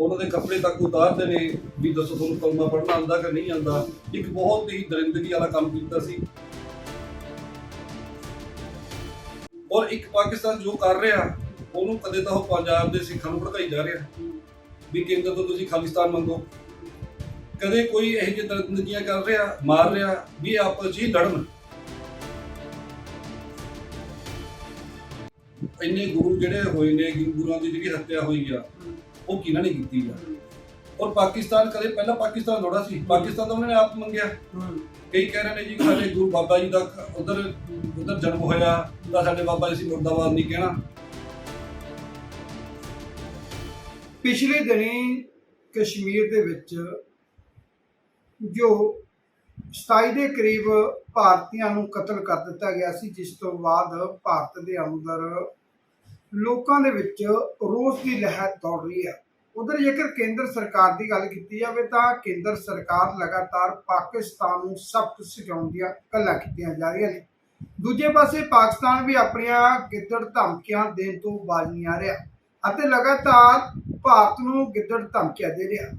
ਉਹਨਾਂ ਦੇ ਕੱਪੜੇ ਤੱਕ ਉਤਾਰਦੇ ਨੇ ਵੀ ਦੱਸੋ ਤੁਹਾਨੂੰ ਕਲਮਾ ਪੜ੍ਹਨਾ ਆਉਂਦਾ ਕਿ ਨਹੀਂ ਆਉਂਦਾ। ਇੱਕ ਬਹੁਤ ਹੀ ਦਰਿੰਦਗੀ ਵਾਲਾ ਕੰਮ ਕੀਤਾ ਸੀ। ਔਰ ਇੱਕ ਪਾਕਿਸਤਾਨ ਜੋ ਕਰ ਰਿਹਾ, ਉਹਨੂੰ ਕਦੇ ਤਾਂ ਉਹ ਪੰਜਾਬ ਦੇ ਸਿੱਖਾਂ ਨੂੰ ਭੜਕਾਈ ਜਾ ਰਿਹਾ। ਵੀ ਕੇਂਦਰ ਤੋਂ ਤੁਸੀਂ ਖਾਲਿਸਤਾਨ ਮੰਗੋ। ਕਦੇ ਕੋਈ ਇਹੋ ਜਿਹੀ ਦਰਿੰਦਗੀਆਂ ਕਰ ਰਿਹਾ, ਮਾਰ ਰਿਹਾ, ਵੀ ਆਪਸ 'ਚ ਹੀ ਲੜਨ। ਇੰਨੇ ਗੁਰੂ ਜਿਹੜੇ ਹੋਏ ਨੇ ਗੁਰੂਆਂ ਦੀ ਜਿਹੜੀ ਹੱਤਿਆ ਹੋਈ ਆ ਉਹ ਕਿਹਨਾਂ ਨੇ ਕੀਤੀ ਆ ਔਰ ਪਾਕਿਸਤਾਨ ਕਦੇ ਪਹਿਲਾਂ ਪਾਕਿਸਤਾਨ ਥੋੜਾ ਸੀ। ਪਾਕਿਸਤਾਨ ਤਾਂ ਉਹਨਾਂ ਨੇ ਆਪ ਮੰਗਿਆ। ਕਈ ਕਹਿ ਰਹੇ ਨੇ ਜੀ ਸਾਡੇ ਗੁਰੂ ਬਾਬਾ ਜੀ ਦਾ ਉਧਰ ਉਧਰ ਜਨਮ ਹੋਇਆ। ਤਾਂ ਸਾਡੇ ਬਾਬਾ ਜੀ ਸੀ ਮੁਰਦਾਬਾਦ ਨਹੀਂ ਕਹਿਣਾ। ਪਿਛਲੇ ਦਿਨੀ ਕਸ਼ਮੀਰ ਦੇ ਵਿੱਚ ਜੋ 27 ਦੇ ਕਰੀਬ ਭਾਰਤੀਆਂ ਨੂੰ ਕਤਲ ਕਰ ਦਿੱਤਾ ਗਿਆ ਸੀ, ਜਿਸ ਤੋਂ ਬਾਅਦ ਭਾਰਤ ਦੇ ਅੰਦਰ ਲੋਕਾਂ ਦੇ ਵਿੱਚ ਰੋਸ ਦੀ ਲਹਿਰ ਦੌੜ ਰਹੀ ਹੈ। ਉਧਰ ਜੇਕਰ ਕੇਂਦਰ ਸਰਕਾਰ ਦੀ ਗੱਲ ਕੀਤੀ ਜਾਵੇ ਤਾਂ ਕੇਂਦਰ ਸਰਕਾਰ ਲਗਾਤਾਰ ਪਾਕਿਸਤਾਨ ਨੂੰ ਸਖਤ ਸਿਖਾਉਣ ਦੀਆਂ ਗੱਲਾਂ ਕੀਤੀਆਂ ਜਾ ਰਹੀਆਂ ਨੇ। ਦੂਜੇ ਪਾਸੇ ਪਾਕਿਸਤਾਨ ਵੀ ਆਪਣੀਆਂ ਗਿੱਦੜ ਧਮਕੀਆਂ ਦੇਣ ਤੋਂ ਬਾਜ਼ ਨਹੀਂ ਆ ਰਿਹਾ ਅਤੇ ਲਗਾਤਾਰ ਭਾਰਤ ਨੂੰ ਗਿੱਦੜ ਧਮਕੀਆਂ ਦੇ ਰਿਹਾ।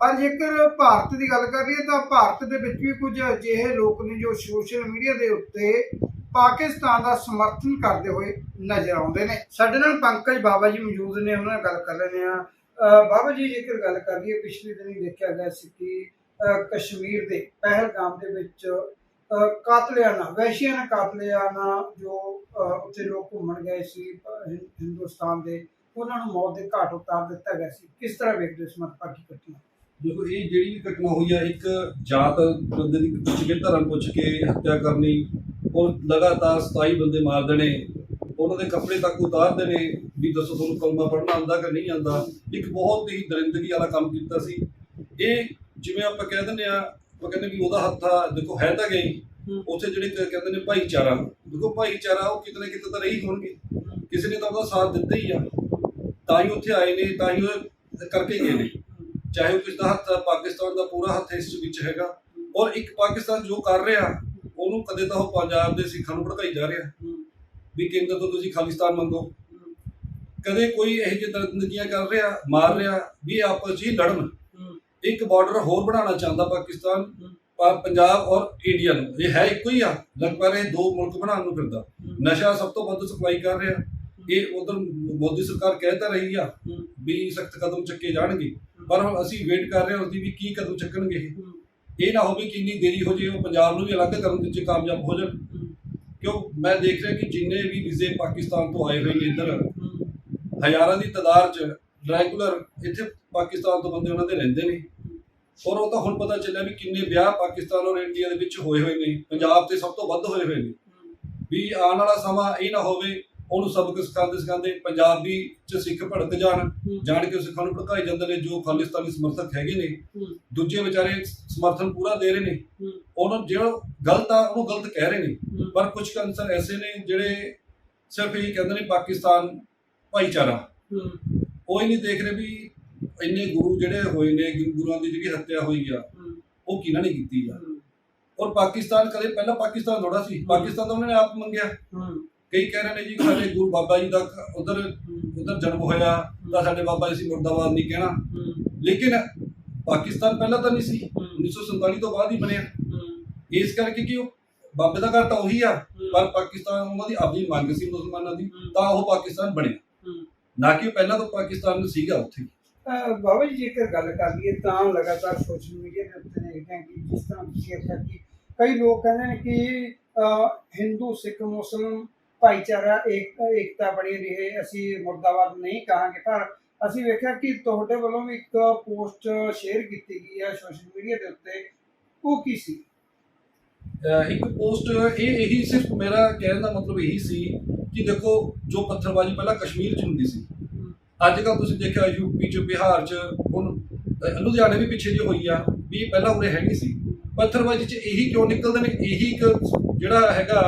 ਪਰ ਜੇਕਰ ਭਾਰਤ ਦੀ ਗੱਲ ਕਰੀਏ ਤਾਂ ਭਾਰਤ ਦੇ ਵਿੱਚ ਵੀ ਕੁਝ ਅਜਿਹੇ ਲੋਕ ਨੇ ਜੋ ਸੋਸ਼ਲ ਮੀਡੀਆ ਦੇ ਉੱਤੇ ਪਾਕਿਸਤਾਨ ਦਾ ਸਮਰਥਨ ਕਰਦੇ ਹੋਏ ਨਜ਼ਰ ਆਉਂਦੇ ਨੇ। ਸਾਡੇ ਨਾਲ ਪੰਕਜ ਬਾਬਾ ਜੀ ਮੌਜੂਦ ਨੇ, ਉਹਨਾਂ ਨਾਲ ਗੱਲ ਕਰ ਲੈਂਦੇ ਆ ਬਾਬਾ ਜੀ, ਜੇਕਰ ਗੱਲ ਕਰੀਏ, ਪਿਛਲੇ ਦਿਨੀ ਦੇਖਿਆ ਗਿਆ ਸੀ ਕਿ ਕਸ਼ਮੀਰ ਦੇ ਪਹਿਲਗਾਮ ਦੇ ਵਿੱਚ ਕਾਤਲਿਆਨਾ ਵੈਸ਼ੀਆਨਾ ਕਾਤਲਿਆਨਾ ਜੋ ਉੱਥੇ ਲੋਕ ਘੁੰਮਣ ਗਏ ਸੀ ਹਿੰਦੁਸਤਾਨ ਦੇ, ਉਹਨਾਂ ਨੂੰ ਮੌਤ ਦੇ ਘਾਟ ਉਤਾਰ ਦਿੱਤਾ ਗਿਆ ਸੀ। ਕਿਸ ਤਰ੍ਹਾਂ ਵੇਖਦੇ ਇਸ ਮਤਪਾਕੀ ਘਟਨਾ? ਦੇਖੋ, ਇਹ ਜਿਹੜੀ ਵੀ ਘਟਨਾ ਹੋਈ ਆ, ਇੱਕ ਜਾਤ ਬੰਦੇ ਦੀ ਪੁੱਛ ਕੇ, ਧਰਮ ਪੁੱਛ ਕੇ ਹੱਤਿਆ ਕਰਨੀ ਔਰ ਲਗਾਤਾਰ 27 ਬੰਦੇ ਮਾਰ ਦੇਣੇ ਉਹਨਾਂ ਦੇ ਕੱਪੜੇ ਤੱਕ ਉਤਾਰਦੇ ਨੇ ਵੀ ਦੱਸੋ ਤੁਹਾਨੂੰ ਕਲਮਾ ਪੜ੍ਹਨਾ ਆਉਂਦਾ ਕਿ ਨਹੀਂ ਆਉਂਦਾ। ਇੱਕ ਬਹੁਤ ਹੀ ਦਰਿੰਦਗੀ ਵਾਲਾ ਕੰਮ ਕੀਤਾ ਸੀ। ਇਹ ਜਿਵੇਂ ਆਪਾਂ ਕਹਿ ਦਿੰਦੇ ਆ ਉਹ ਕਹਿੰਦੇ ਵੀ ਉਹਦਾ ਹੱਥ ਆ ਦੇਖੋ ਹੈ ਤਾਂ ਗਈ। ਉੱਥੇ ਜਿਹੜੇ ਕਹਿੰਦੇ ਨੇ ਭਾਈਚਾਰਾ। ਦੇਖੋ ਭਾਈਚਾਰਾ ਉਹ ਕਿਤੇ ਨਾ ਕਿਤੇ ਤਾਂ ਰਹੀ ਹੋਣਗੇ। ਕਿਸੇ ਨੇ ਤਾਂ ਉਹਦਾ ਸਾਥ ਦਿੱਤਾ ਹੀ ਆ। ਤਾਂ ਹੀ ਉੱਥੇ ਆਏ ਨੇ ਤਾਂ ਹੀ ਉਹ ਕਰਕੇ ਗਏ ਨੇ। ਚਾਹੇ ਉਹ ਕਿਸ ਦਾ ਹੱਥ ਪਾਕਿਸਤਾਨ ਦਾ ਪੂਰਾ ਹੱਥ ਇਸ ਵਿੱਚ ਹੈਗਾ। ਔਰ ਇੱਕ ਪਾਕਿਸਤਾਨ ਜੋ ਕਰ ਰਿਹਾ ਉਹਨੂੰ ਕਦੇ ਤਾਂ ਉਹ ਪੰਜਾਬ ਦੇ ਸਿੱਖਾਂ ਨੂੰ ਭੜਕਾਈ ਜਾ ਰਿਹਾ। ਵੀ ਕੇਂਦਰ ਤੋਂ ਤੁਸੀਂ ਖਾਲਿਸਤਾਨ ਮੰਗੋ। ਕਦੇ ਕੋਈ ਇਹੋ ਜਿਹੀ ਦਰਿੰਦਗੀਆਂ ਕਰ ਰਿਹਾ ਮਾਰ ਰਿਹਾ ਵੀ ਆਪਸ 'ਚ ਹੀ ਲੜਨ। ਇੱਕ ਬਾਰਡਰ ਹੋਰ ਬਣਾਉਣਾ ਚਾਹੁੰਦਾ ਪਾਕਿਸਤਾਨ ਪੰਜਾਬ ਔਰ ਇੰਡੀਆ ਨੂੰ। ਇਹ ਹੈ ਇੱਕੋ ਹੀ ਆ। ਲਗਭਗ ਇਹ ਦੋ ਮੁਲਕ ਬਣਾਉਣ ਨੂੰ ਫਿਰਦਾ। ਨਸ਼ਾ ਸਭ ਤੋਂ ਵੱਧ ਸਪਲਾਈ ਕਰ ਰਿਹਾ। ਇਹ ਉਧਰ ਮੋਦੀ ਸਰਕਾਰ ਕਹਿ ਤਾਂ ਰਹੀ ਆ ਵੀ ਸਖਤ ਕਦਮ ਚੱਕੇ ਜਾਣਗੇ। ਪਰ ਹੁਣ ਅਸੀਂ ਵੇਟ ਕਰ ਰਹੇ ਹਾਂ ਉਸਦੀ ਵੀ ਕੀ ਕਦਮ ਚੱਕਣਗੇ ਇਹ। ਇਹ ਨਾ ਹੋਵੇ ਕਿ ਇੰਨੀ ਦੇਰੀ ਹੋ ਜੇ ਉਹ ਪੰਜਾਬ ਨੂੰ ਵੀ ਅਲੱਗ ਕਰਨ ਦੇ ਵਿੱਚ ਕਾਮਯਾਬ ਹੋ ਜਾਣ। ਕਿਉਂ? ਮੈਂ ਦੇਖ ਰਿਹਾ ਕਿ ਜਿੰਨੇ ਵੀ ਵੀਜ਼ੇ ਪਾਕਿਸਤਾਨ ਤੋਂ ਆਏ ਹੋਏ ਨੇ ਇੱਧਰ, ਹਜ਼ਾਰਾਂ ਦੀ ਤਾਦਾਦ 'ਚ ਰੈਗੂਲਰ ਇੱਥੇ ਪਾਕਿਸਤਾਨ ਤੋਂ ਬੰਦੇ ਉਹਨਾਂ ਦੇ ਰਹਿੰਦੇ ਨੇ। ਔਰ ਉਹ ਤਾਂ ਹੁਣ ਪਤਾ ਚੱਲਿਆ ਵੀ ਕਿੰਨੇ ਵਿਆਹ ਪਾਕਿਸਤਾਨ ਔਰ ਇੰਡੀਆ ਦੇ ਵਿੱਚ ਹੋਏ ਹੋਏ ਨੇ। ਪੰਜਾਬ ਤੇ ਸਭ ਤੋਂ ਵੱਧ ਹੋਏ ਹੋਏ ਨੇ। ਵੀ ਆਉਣ ਵਾਲਾ ਸਮਾਂ ਇਹ ਨਾ ਹੋਵੇ ਉਹਨੂੰ ਸਬਕ ਸਿਖਾਉਂਦੇ ਸਿਖਾਉਂਦੇ ਪੰਜਾਬੀ ਚ ਸਿੱਖ ਭੜਕ ਜਾਣ ਜਾਣ ਕੇ ਸਿੱਖਾਂ ਨੂੰ ਭੜਕਾਈ ਜਾਂਦੇ ਨੇ ਜੋ ਖਾਲਿਸਤਾਨੀ ਸਮਰਥਕ ਹੈਗੇ ਨੇ। ਦੂਜੇ ਵਿਚਾਰੇ ਸਮਰਥਨ ਪੂਰਾ ਦੇ ਰਹੇ ਨੇ। ਉਹਨਾਂ ਜਿਹੜਾ ਗਲਤ ਆ ਉਹਨੂੰ ਗਲਤ ਕਹਿ ਰਹੇ ਨੇ। ਪਰ ਕੁਝ ਕੰਸਰ ਐਸੇ ਨੇ ਜਿਹੜੇ ਸਿਰਫ ਇਹ ਕਹਿੰਦੇ ਨੇ ਪਾਕਿਸਤਾਨ ਭਾਈਚਾਰਾ। ਉਹ ਹੀ ਨਹੀਂ ਦੇਖ ਰਹੇ ਵੀ ਇੰਨੇ ਗੁਰੂ ਜਿਹੜੇ ਹੋਏ ਨੇ ਗੁਰੂਆਂ ਦੀ ਜਿਹੜੀ ਹੱਤਿਆ ਹੋਈ ਆ ਉਹ ਕਿਹਨਾਂ ਨੇ ਕੀਤੀ ਆ? ਔਰ ਪਾਕਿਸਤਾਨ ਕਦੇ ਪਹਿਲਾਂ ਪਾਕਿਸਤਾਨ ਥੋੜਾ ਸੀ। ਪਾਕਿਸਤਾਨ ਤਾਂ ਉਹਨਾਂ ਨੇ ਆਪ ਮੰਗਿਆ। ਕਈ ਕਹਿ ਰਹੇ ਨੇ ਜੀ, ਸਾਡੇ ਗੁਰੂ ਬਾਬਾ ਜੀ ਦਾ ਉਧਰ ਉਧਰ ਜਨਮ ਹੋਇਆ, ਤਾਂ ਸਾਡੇ ਬਾਬਾ ਜੀ ਸੀ ਮੁਰਦਾਬਾਦ ਨਹੀਂ ਕਹਿਣਾ। ਲੇਕਿਨ ਪਾਕਿਸਤਾਨ ਪਹਿਲਾਂ ਤਾਂ ਨਹੀਂ ਸੀ 1947 ਤੋਂ ਬਾਅਦ ਹੀ ਬਣਿਆ। ਇਸ ਕਰਕੇ ਕਿ ਉਹ ਬਾਬੇ ਦਾ ਘਰ ਤਾਂ ਉਹੀ ਆ, ਪਰ ਪਾਕਿਸਤਾਨ ਉਹਨਾਂ ਦੀ ਆਪਣੀ ਮੰਗ ਸੀ ਮੁਸਲਮਾਨਾਂ ਦੀ, ਤਾਂ ਉਹ ਪਾਕਿਸਤਾਨ ਬਣਿਆ। ਨਾ ਕਿ ਪਹਿਲਾਂ ਤੋਂ ਪਾਕਿਸਤਾਨ ਸੀਗਾ ਉੱਥੇ। ਬਾਬਾ ਜੀ, ਜੇਕਰ ਗੱਲ ਕਰ ਲਈਏ ਤਾਂ ਲਗਾਤਾਰ ਸੋਸ਼ਲ ਮੀਡੀਆ ਦੇ ਉੱਤੇ ਦੇਖਦੇ ਹਾਂ ਕਿ ਜਿਸ ਤਰ੍ਹਾਂ ਤੁਸੀਂ ਆਖਿਆ ਕਿ ਕਈ ਲੋਕ ਕਹਿੰਦੇ ਨੇ ਕਿ ਹਿੰਦੂ, ਸਿੱਖ, ਮੁਸਲਮ ਭਾਈਚਾਰਾ ਏਕ ਏਕਤਾ ਬਣੀ ਰਹੇ, ਅਸੀਂ ਮੁਰਦਾਬਾਦ ਨਹੀਂ ਕਹਾਂਗੇ। ਪਰ ਅਸੀਂ ਵੇਖਿਆ ਕਿ ਤੁਹਾਡੇ ਵੱਲੋਂ ਵੀ ਇੱਕ ਪੋਸਟ ਸ਼ੇਅਰ ਕੀਤੀ ਗਈ ਹੈ ਸੋਸ਼ਲ ਮੀਡੀਆ ਦੇ ਉੱਤੇ। ਉਹ ਕੀ ਸੀ? ਇੱਕ ਪੋਸਟ, ਇਹ ਇਹੀ ਸਿਰਫ ਮੇਰਾ ਕਹਿਣ ਦਾ ਮਤਲਬ ਇਹੀ ਸੀ ਕਿ ਦੇਖੋ, ਜੋ ਪੱਥਰਬਾਜ਼ੀ ਪਹਿਲਾਂ ਕਸ਼ਮੀਰ 'ਚ ਹੁੰਦੀ ਸੀ। ਅੱਜ ਕੱਲ੍ਹ ਤੁਸੀਂ ਦੇਖਿਆ ਯੂਪੀ 'ਚ, ਬਿਹਾਰ 'ਚ, ਹੁਣ ਲੁਧਿਆਣੇ ਵੀ ਪਿੱਛੇ ਜਿਹੀ ਹੋਈ ਆ, ਵੀ ਪਹਿਲਾਂ ਉਰੇ ਹੈ ਨਹੀਂ ਸੀ। ਪੱਥਰਬਾਜ਼ੀ 'ਚ ਇਹੀ ਕਿਉਂ ਨਿਕਲਦੇ ਨੇ? ਇਹੀ ਇੱਕ ਜਿਹੜਾ ਹੈਗਾ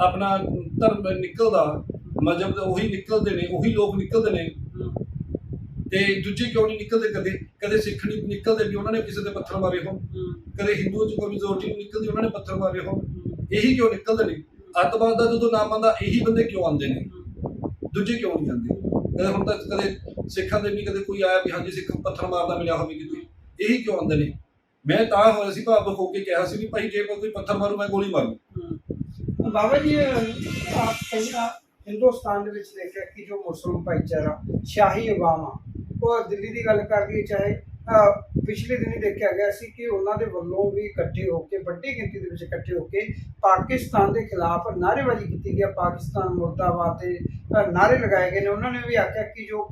ਆਪਣਾ ਧਰਮ ਨਿਕਲਦਾ, ਮਜ਼ਹਬ ਦਾ ਉਹੀ ਨਿਕਲਦੇ ਨੇ, ਉਹੀ ਲੋਕ ਨਿਕਲਦੇ ਨੇ। ਤੇ ਦੂਜੇ ਕਿਉਂ ਨਹੀਂ ਨਿਕਲਦੇ? ਕਦੇ ਕਦੇ ਸਿੱਖ ਨਹੀਂ ਨਿਕਲਦੇ ਵੀ ਉਹਨਾਂ ਨੇ ਕਿਸੇ ਦੇ ਪੱਥਰ ਮਾਰੇ ਹੋਣ। ਕਦੇ ਹਿੰਦੂ ਚ ਕੋਈ ਮੈਜੋਰਟੀ ਨਹੀਂ ਨਿਕਲਦੀ, ਉਹਨਾਂ ਨੇ ਪੱਥਰ ਮਾਰੇ ਹੋਣ। ਇਹੀ ਕਿਉਂ ਨਿਕਲਦੇ ਨੇ? ਅੱਤਵਾਦ ਦਾ ਜਦੋਂ ਨਾਮ ਆਉਂਦਾ, ਇਹੀ ਬੰਦੇ ਕਿਉਂ ਆਉਂਦੇ ਨੇ? ਦੂਜੇ ਕਿਉਂ ਨਹੀਂ ਆਉਂਦੇ? ਕਦੇ ਹੁਣ ਤੱਕ ਕਦੇ ਸਿੱਖਾਂ ਦੇ ਨਹੀਂ ਕਦੇ ਕੋਈ ਆਇਆ ਵੀ ਹਾਂਜੀ ਸਿੱਖ ਪੱਥਰ ਮਾਰਦਾ ਮਿਲਿਆ ਹੋਵੇ ਕਿਤੇ। ਇਹੀ ਕਿਉਂ ਆਉਂਦੇ ਨੇ? ਮੈਂ ਤਾਂ ਹੋਇਆ ਸੀ ਭਾਵਕ ਹੋ ਕੇ ਕਿਹਾ ਸੀ ਵੀ ਭਾਈ ਜੇ ਕੋਈ ਪੱਥਰ ਮਾਰੂ, ਮੈਂ ਗੋਲੀ ਮਾਰੂ। ਬਾਬਾ ਜੀ ਆਪ ਪਹਿਲਾਂ ਹਿੰਦੁਸਤਾਨ ਦੇ ਵਿੱਚ ਦੇਖਿਆ ਕਿ ਜੋ ਮੁਸਲਮਾਨ ਭਾਈਚਾਰਾ ਸ਼ਾਹੀ ਅਵਾਮ ਆ ਉਹ ਦਿੱਲੀ ਦੀ ਗੱਲ ਕਰ ਲਈਏ ਚਾਹੇ ਪਿਛਲੇ ਦਿਨੀ ਦੇਖਿਆ ਗਿਆ ਸੀ ਕਿ ਉਹਨਾਂ ਦੇ ਵੱਲੋਂ ਵੀ ਇਕੱਠੇ ਹੋ ਕੇ ਵੱਡੀ ਗਿਣਤੀ ਦੇ ਵਿੱਚ ਇਕੱਠੇ ਹੋ ਕੇ ਪਾਕਿਸਤਾਨ ਦੇ ਖਿਲਾਫ ਨਾਅਰੇਬਾਜ਼ੀ ਕੀਤੀ ਗਈ ਪਾਕਿਸਤਾਨ ਮੁਰਦਾਬਾਦ ਦੇ ਅਹ, ਨਾਅਰੇ ਲਗਾਏ ਗਏ ਨੇ। ਉਹਨਾਂ ਨੇ ਵੀ ਆਖਿਆ ਕਿ ਜੋ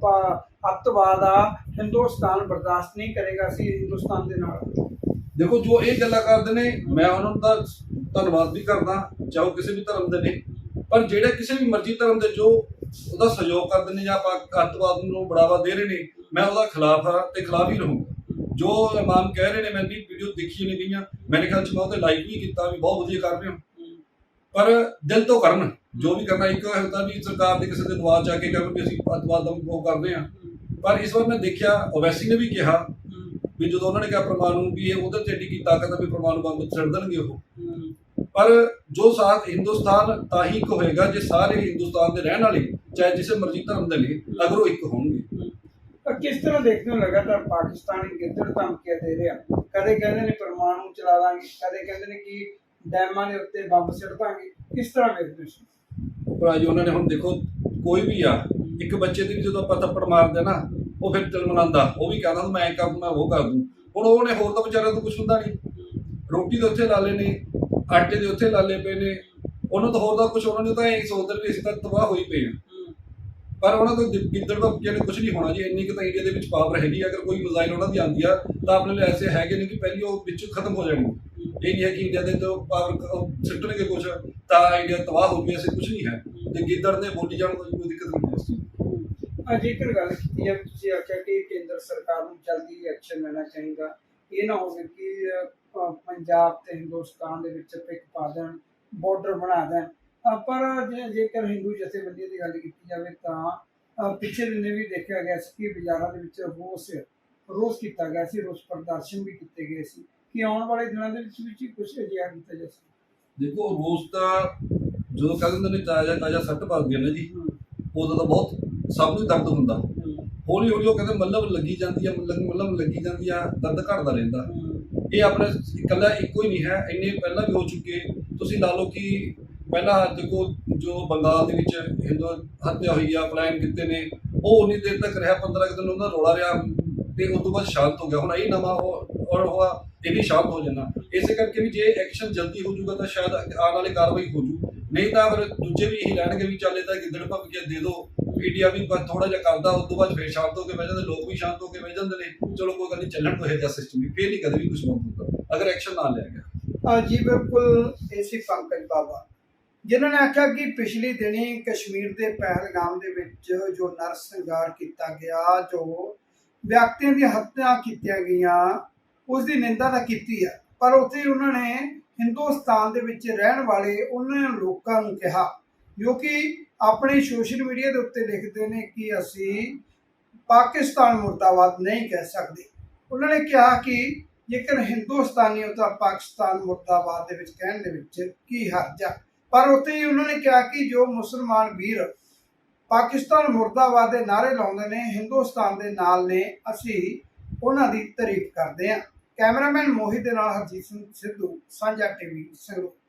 ਅੱਤਵਾਦ ਆ ਹਿੰਦੁਸਤਾਨ ਬਰਦਾਸ਼ਤ ਨਹੀਂ ਕਰੇਗਾ ਸੀ ਹਿੰਦੁਸਤਾਨ ਦੇ ਨਾਲ। ਦੇਖੋ ਜੋ ਇਹ ਗੱਲਾਂ ਕਰਦੇ ਨੇ ਮੈਂ ਉਹਨਾਂ ਦਾ ਧੰਨਵਾਦ ਵੀ ਕਰਦਾ, ਚਾਹੇ ਉਹ ਕਿਸੇ ਵੀ ਧਰਮ ਦੇ ਨੇ, ਪਰ ਜਿਹੜੇ ਕਿਸੇ ਵੀ ਮਰਜ਼ੀ ਧਰਮ ਦੇ ਜੋ ਉਹਦਾ ਸਹਿਯੋਗ ਕਰਦੇ ਨੇ ਜਾਂ ਪਾਕ ਅੱਤਵਾਦ ਨੂੰ ਬੜਾਵਾ ਦੇ ਰਹੇ ਨੇ, ਮੈਂ ਉਹਦਾ ਖਿਲਾਫ ਹਾਂ ਤੇ ਖਿਲਾਫ ਹੀ ਰਹੂੰਗਾ। ਜੋ ਇਮਾਮ ਕਹਿ ਰਹੇ ਨੇ, ਮੈਂ ਵੀ ਵੀਡੀਓ ਦੇਖੀ ਨਹੀਂ ਗਈਆਂ ਮੈਨੇ ਖਿਆਲ ਚ ਮੈਂ ਉਹਤੇ ਲਾਈਕ ਵੀ ਕੀਤਾ, ਵੀ ਬਹੁਤ ਵਧੀਆ ਕਰ ਰਹੇ ਹੋ। ਪਰ ਦਿਲ ਤੋਂ ਕਰਨ, ਜੋ ਵੀ ਕਰਨਾ, ਇੱਕ ਹੁੰਦਾ ਵੀ ਸਰਕਾਰ ਦੇ ਕਿਸੇ ਦੇ ਦਬਾਅ ਚ ਆ ਕੇ ਕਰਨ ਵੀ ਅਸੀਂ ਅੱਤਵਾਦ ਦਾ ਉਹ ਕਰਦੇ ਹਾਂ। ਪਰ ਇਸ ਵਾਰ ਮੈਂ ਦੇਖਿਆ ਓਵੈਸੀ ਨੇ ਵੀ ਕਿਹਾ ਵੀ ਜਦੋਂ ਉਹਨਾਂ ਨੇ ਕਿਹਾ ਪਰਮਾਣੂ ਵੀ ਇਹ ਉਹਦੇ ਤੇ ਏਡੀ ਕੀ ਤਾਕਤ ਆ ਵੀ ਪਰਮਾਣੂ ਬੰਬ ਛੱਡ ਦੇਣਗੇ ਉਹ ਪਰ ਜੋ ਸਾਥ ਹਿੰਦੁਸਤਾਨ ਤਾਂ ਹੀ ਇੱਕ ਹੋਏਗਾ ਜੇ ਸਾਰੇ ਹਿੰਦੁਸਤਾਨ ਦੇ ਰਹਿਣ ਵਾਲੇ ਚਾਹੇ ਜਿਸੇ ਮਰਜ਼ੀ ਧਰਮ ਦੇ ਨੇ ਅਗਰ ਉਹ ਇੱਕ ਹੋਣਗੇ। ਤਾਂ ਕਿਸ ਤਰ੍ਹਾਂ ਦੇਖਦੇ ਹੋ ਲਗਾਤਾਰ ਪਾਕਿਸਤਾਨੀ ਗਿੱਦੜ ਧਮਕੀਆਂ ਦੇ ਰਿਹਾ? ਕਦੇ ਕਹਿੰਦੇ ਨੇ ਪਰਮਾਣੂ ਚਲਾ ਦਾਂਗੇ ਕਦੇ ਕਹਿੰਦੇ ਨੇ ਕਿ ਡੈਮਾਂ ਦੇ ਉੱਤੇ ਬੰਬ ਸਿੱਟ ਦਾਂਗੇ ਕਿਸ ਤਰ੍ਹਾਂ ਵੇਖਦੇ ਹੋ? ਭਰਾ ਜੀ ਉਹਨਾਂ ਨੇ ਹੁਣ ਦੇਖੋ ਕੋਈ ਵੀ ਆ ਇੱਕ ਬੱਚੇ ਦੀ ਵੀ ਜਦੋਂ ਆਪਾਂ ਥੱਪੜ ਮਾਰਦੇ ਨਾ ਉਹ ਫਿਰ ਤਿਲ ਮਨਾਉਂਦਾ ਉਹ ਵੀ ਕਹਿੰਦਾ ਮੈਂ ਕਰ ਦੂੰ ਮੈਂ ਉਹ ਕਰ ਦੂੰ। ਹੁਣ ਉਹਨੇ ਹੋਰ ਤਾਂ ਵਿਚਾਰਿਆਂ ਤੋਂ ਕੁਝ ਹੁੰਦਾ ਨਹੀਂ। ਰੋਟੀ ਦੇ ਉੱਥੇ ਲਾਲੇ ਨੇ। ਆਟੇ ਦੇ ਉੱਥੇ ਲਾਲੇ ਪਏ ਨੇ। ਉਹਨਾਂ ਤੋਂ ਹੋਰ ਦਾ ਕੁਝ ਉਹਨਾਂ ਨੇ ਤਾਂ ਇਹ ਸੋਚਦੇ ਵੀ ਅਸੀਂ ਤਾਂ ਤਬਾਹ ਹੋਈ ਪਏ ਆ ਪਰ ਉਹਨਾਂ ਤੋਂ ਗਿੱਦੜ ਦਾ ਜਿਹਨੇ ਕੁਝ ਨਹੀਂ ਹੋਣਾ ਜੀ ਇੰਨੀ ਕੁ ਤਾਂ ਇੰਡੀਆ ਦੇ ਵਿੱਚ ਪਾਵਰ ਹੈਗੀ ਅਗਰ ਕੋਈ ਮਿਜ਼ਾਈਲ ਉਹਨਾਂ ਦੀ ਆਉਂਦੀ ਆ ਤਾਂ ਆਪਣੇ ਲਈ ਐਸੇ ਹੈਗੇ ਨੇ ਕਿ ਪਹਿਲੀ ਉਹ ਵਿੱਚੋਂ ਖਤਮ ਹੋ ਜਾਣੀ। ਇਹ ਨਹੀਂ ਹੈ ਕਿ ਇੰਡੀਆ ਦੇ ਤੋਂ ਪਾਵਰ ਸਿੱਟਣਗੇ ਕੁਝ ਤਾਂ ਇੰਡੀਆ ਤਬਾਹ ਹੋ ਜਾਵੇ ਐਸੇ ਕੁਝ ਨਹੀਂ ਹੈ। ਤੇ ਗਿੱਦੜ ਨੇ ਬੋਲੀ ਜਾਣ ਕੋਈ ਕੋਈ ਦਿੱਕਤ ਨਹੀਂ ਹੈ। ਆ ਜੇਕਰ ਗੱਲ ਕੀਤੀ ਜਾਵੇ ਤੁਸੀਂ ਆਖਿਆ ਕਿ ਕੇਂਦਰ ਸਰਕਾਰ ਨੂੰ ਜਲਦੀ ਐਕਸ਼ਨ ਲੈਣਾ ਚਾਹੀਦਾ। ਇਹ ਨਾ ਹੋਵੇ ਕਿ ਪੰਜਾਬ ਤੇ ਹਿੰਦੁਸਤਾਨ ਦੇ ਵਿੱਚ ਪਿਕ ਪਾ ਦੇਣ ਬਾਰਡਰ ਬਣਾ ਦੇਣ। ਪਰ ਜੇਕਰ ਹਿੰਦੂ ਜਥੇਬੰਦੀਆਂ ਦੀ ਗੱਲ ਕੀਤੀ ਜਾਵੇ ਤਾਂ ਪਿਛਲੇ ਦਿਨੇ ਵੀ ਦੇਖਿਆ ਗਿਆ ਸੀ ਕਿ ਬਾਜ਼ਾਰਾਂ ਦੇ ਵਿੱਚ ਰੋਸ ਰੋਸ ਕੀਤਾ ਗਿਆ ਸੀ ਰੋਸ ਪ੍ਰਦਰਸ਼ਨ ਵੀ ਕੀਤੇ ਗਏ ਸੀ ਕਿ ਆਉਣ ਵਾਲੇ ਦਿਨਾਂ ਦੇ ਵਿੱਚ ਵੀ ਕੁਝ ਅਜਿਹਾ ਕੀਤਾ ਜਾ ਸਕਦਾ ਦੇਖੋ ਰੋਜ਼ ਤਾਂ ਜਦੋਂ ਕਹਿੰਦੇ ਹੁੰਦੇ ਨੇ ਤਾਜ਼ਾ ਤਾਜ਼ਾ ਸੱਟ ਵੱਜਦੀਆਂ ਨੇ ਜੀ ਉਦੋਂ ਤਾਂ ਬਹੁਤ ਸਭ ਨੂੰ ਦਰਦ ਹੁੰਦਾ। ਹੌਲੀ ਹੌਲੀ ਉਹ ਕਹਿੰਦੇ ਮੱਲਮ ਲੱਗੀ ਜਾਂਦੀ ਆ ਮੱਲਮ ਮੱਲਮ ਲੱਗੀ ਜਾਂਦੀ ਆ ਦਰਦ ਘਟਦਾ ਰਹਿੰਦਾ। ਇਹ ਆਪਣਾ ਇਕੱਲਾ ਇੱਕੋ ਹੀ ਨਹੀਂ ਹੈ, ਇੰਨੇ ਪਹਿਲਾਂ ਵੀ ਹੋ ਚੁੱਕੇ। ਤੁਸੀਂ ਲਾ ਲਓ ਕਿ ਪਹਿਲਾਂ ਦੇਖੋ ਜੋ ਬੰਗਾਲ ਦੇ ਵਿੱਚ ਹਿੰਦੂ ਹੱਤਿਆ ਹੋਈ ਆ, ਪਲਾਨ ਕੀਤੇ ਨੇ, ਉਹ ਉਨੀ ਦੇਰ ਤੱਕ ਰਿਹਾ 15 ਕੁ ਦਿਨ ਉਹਦਾ ਰੌਲਾ ਰਿਹਾ ਤੇ ਉਸ ਤੋਂ ਬਾਅਦ ਸ਼ਾਂਤ ਹੋ ਗਿਆ। ਹੁਣ ਇਹ ਨਵਾਂ ਉਹ ਔਰ ਹੋਆ ਇਹ ਵੀ ਸ਼ਾਂਤ ਹੋ ਜਾਣਾ। ਇਸੇ ਕਰਕੇ ਵੀ ਜੇ ਐਕਸ਼ਨ ਜਲਦੀ ਹੋ ਜਾਊਗਾ ਤਾਂ ਸ਼ਾਇਦ ਆਉਣ ਵਾਲੀ ਕਾਰਵਾਈ ਹੋ ਜੂ ਨਹੀਂ ਤਾਂ ਫਿਰ ਦੂਜੇ ਵੀ ਇਹੀ ਲੈਣਗੇ ਵੀ ਚੱਲ ਇਹ ਤਾਂ ਗਿੱਦੜ ਭੱਬ ਕੇ ਦੇ ਦਿਓ ਇੰਡੀਆ ਵੀ ਥੋੜਾ ਜਿਹਾ ਕਰਦਾ ਉਸ ਤੋਂ ਬਾਅਦ ਫੇਰ ਸ਼ਾਂਤ ਹੋ ਕੇ ਬਹਿ ਜਾਂਦੇ, ਲੋਕ ਵੀ ਸ਼ਾਂਤ ਹੋ ਕੇ ਬਹਿ ਜਾਂਦੇ ਨੇ। ਚਲੋ ਕੋਈ ਗੱਲ ਨਹੀਂ, ਚੱਲਣ ਤੋਂ ਇਹ ਸਿਸਟਮ ਵੀ, ਫੇਰ ਨਹੀਂ ਕਦੇ ਵੀ ਕੁਝ ਬੰਦ ਹੁੰਦਾ ਅਗਰ ਐਕਸ਼ਨ ਨਾ ਲਿਆ ਗਿਆ। ਜੀ, ਬਿਲਕੁਲ ਏਸੀ ਪੰਕਜ ਬਾਬਾ ਜਿਨ੍ਹਾਂ ਨੇ ਆਖਿਆ ਕਿ ਪਿਛਲੀ ਦਿਨੀ ਕਸ਼ਮੀਰ ਦੇ ਪਹਿਲਗਾਮ ਦੇ ਵਿੱਚ ਜੋ ਨਰਸੰਗਾਰ ਕੀਤਾ ਗਿਆ, ਜੋ ਵਿਅਕਤੀਆਂ ਦੀ ਹੱਤਿਆ ਕੀਤੀਆਂ ਗਈਆਂ ਉਸ ਦੀ ਨਿੰਦਾ ਤਾਂ ਕੀਤੀ ਹੈ ਪਰ ਉੱਥੇ ਉਹਨਾਂ ਨੇ ਹਿੰਦੁਸਤਾਨ ਦੇ ਵਿੱਚ ਰਹਿਣ ਵਾਲੇ ਉਹਨਾਂ ਲੋਕਾਂ ਨੂੰ ਕਿਹਾ, ਜੋ ਕਿ ਆਪਣੇ ਸੋਸ਼ਲ ਮੀਡੀਆ ਦੇ ਉੱਤੇ ਲਿਖਦੇ ਨੇ ਕਿ ਅਸੀਂ ਪਾਕਿਸਤਾਨ ਮੁਰਦਾਬਾਦ ਨਹੀਂ ਕਹਿ ਸਕਦੇ। ਉਹਨਾਂ ਨੇ ਕਿਹਾ ਕਿ ਜੇਕਰ ਹਿੰਦੁਸਤਾਨੀ ਹੋ ਤਾਂ ਪਾਕਿਸਤਾਨ ਮੁਰਦਾਬਾਦ ਦੇ ਵਿੱਚ ਕਹਿਣ ਦੇ ਵਿੱਚ ਕੀ ਹਰਜ ਆ। ਪਰ ਉੱਥੇ ਹੀ ਉਹਨਾਂ ਨੇ ਕਿਹਾ ਕਿ ਜੋ ਮੁਸਲਮਾਨ ਵੀਰ ਪਾਕਿਸਤਾਨ ਮੁਰਦਾਬਾਦ ਦੇ ਨਾਰੇ ਲਾਉਂਦੇ ਨੇ, ਹਿੰਦੁਸਤਾਨ ਦੇ ਨਾਲ ਨੇ, ਅਸੀਂ ਉਹਨਾਂ ਦੀ ਤਾਰੀਫ ਕਰਦੇ ਹਾਂ। ਕੈਮਰਾਮੈਨ ਮੋਹਿਤ ਦੇ ਨਾਲ ਹਰਜੀਤ ਸਿੰਘ ਸਿੱਧੂ, ਸਾਂਝਾ ਟੀਵੀ ਸੰਗਰੂਰ।